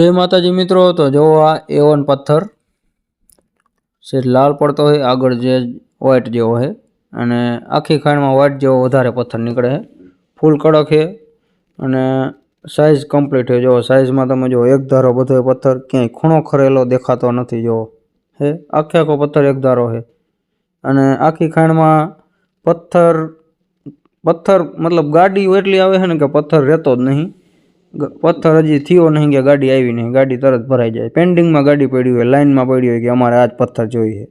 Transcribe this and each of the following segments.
જય માતાજી મિત્રો, તો જોવો આ એવન પથ્થર છે લાલ પડતો હોય, આગળ જે વ્હાઇટ જેવો છે, અને આખી ખાંડમાં વ્હાઇટ જેવો વધારે પથ્થર નીકળે છે. ફૂલ કડક છે, અને સાઇઝ કમ્પ્લીટ છે. જો સાઇઝમાં તમે જો એક ધારો બધો પથ્થર, ક્યાંય ખૂણો ખરેલો દેખાતો નથી જો, હે? આખે આખો પથ્થર એક ધારો છે. અને આખી ખાંડમાં પથ્થર પથ્થર, મતલબ ગાડી એટલી આવે છે ને કે પથ્થર રહેતો જ નહીં. પથ્થર હજી થયો નહીં કે ગાડી આવી નહીં, ગાડી તરત ભરાઈ જાય. પેન્ડિંગમાં ગાડી પડી હોય લાઇનમાં પડી હોય કે અમારે આ જ પથ્થર જોઈએ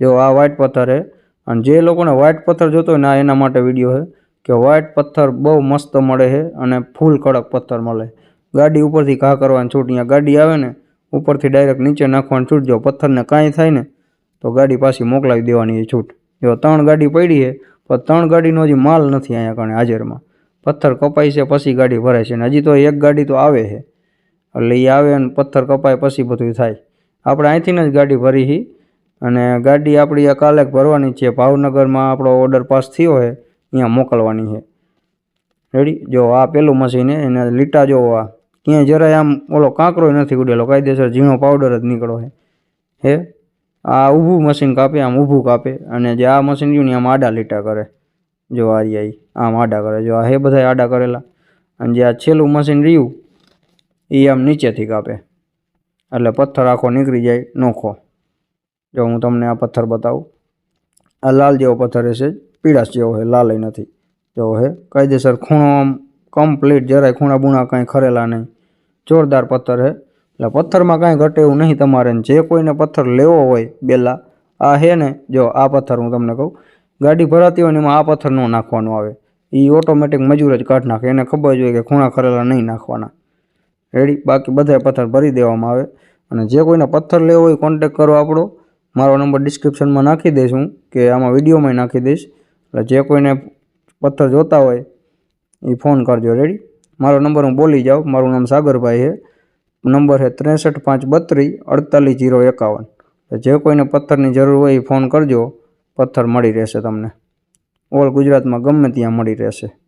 જો આ વ્હાઇટ પથ્થર છે, અને જે લોકોને વ્હાઇટ પથ્થર જોતો હોય ને, આ એના માટે વીડિયો છે કે વ્હાઇટ પથ્થર બહુ મસ્ત મળે છે અને ફૂલ કડક પથ્થર મળે ગાડી ઉપરથી ઘા કરવાની છૂટ અહીંયા ગાડી આવે ને, ઉપરથી ડાયરેક્ટ નીચે નાખવાની છૂટ, જો પથ્થરને કાંઈ થાય ને, તો ગાડી પાછી મોકલાવી દેવાની છૂટ. જો ત્રણ ગાડી પડી છે, પણ ત્રણ ગાડીનો હજી માલ નથી અહીંયા કણે હાજરમાં. પથ્થર કપાય છે, પછી ગાડી ભરાય છે. ને હજી તો એક ગાડી તો આવે છે. એટલે એ આવે અને પથ્થર કપાય પછી બધું થાય. આપણે અહીંથી જ ગાડી ભરી હી. અને ગાડી આપણી આ કાલે ભરવાની છે. ભાવનગરમાં આપણો ઓર્ડર પાસ થયો છે. અહીંયા મોકલવાની છે. રેડી જો આ પેલું મશીન એને લીટા જોવો આ ક્યાંય જરાય આમ ઓલો કાંકરોય નથી ઉડેલો. કાયદેસર ઝીણો પાવડર જ નીકળો છે. હે? આ ઊભું મશીન કાપે, આમ ઊભું કાપે. અને જે આ મશીન રહ્યું ને આમ આડા લીટા કરે. જો આ રહ્યા ઈ. આમ આડા કરે. જો આ હે બધા આડા કરેલા. અને જે આ છેલ્લું મશીન રહ્યું એ આમ નીચેથી કાપે. એટલે પથ્થર આખો નીકળી જાય નોખો. જો હું તમને આ પથ્થર બતાવું. આ લાલ જેવો પથ્થર હશે પીળાશ જેવો છે લાલ નથી. જો હે, કાયદેસર ખૂણો આમ કમ્પ્લીટ જરાય ખૂણા બૂણા કાંઈ ખરેલા નહીં. જોરદાર પથ્થર છે એટલે પથ્થરમાં કાંઈ ઘટે એવું નહીં તમારે. ને જે કોઈને પથ્થર લેવો હોય બેલા, આ હે ને, જો આ પથ્થર હું તમને કહું ગાડી ભરાતી હોય ને એમાં આ પથ્થર ન નાખવાનું આવે. એ ઓટોમેટિક મજૂર જ કાઢ નાખે. એને ખબર જ હોય કે ખૂણા ખરેલા નહીં નાખવાના. રેડી બાકી બધા પથ્થર ભરી દેવામાં આવે. અને જે કોઈને પથ્થર લેવો હોય કોન્ટેક કરો આપણો. મારો નંબર ડિસ્ક્રિપ્શનમાં નાખી દઈશ હું, કે આમાં વિડીયોમાં નાખી દઈશ. એટલે જે કોઈને પથ્થર જોતા હોય એ ફોન કરજો. રેડી મારો નંબર હું બોલી જાઉં. મારું નામ સાગરભાઈ છે. નંબર છે ત્રેસઠ પાંચ બત્રીસ અડતાલીસ જીરો એકાવન. જે કોઈને પથ્થરની જરૂર હોય એ ફોન કરજો. પથ્થર મળી રહેશે તમને. ઓલ ગુજરાતમાં ગમે ત્યાં મળી રહેશે.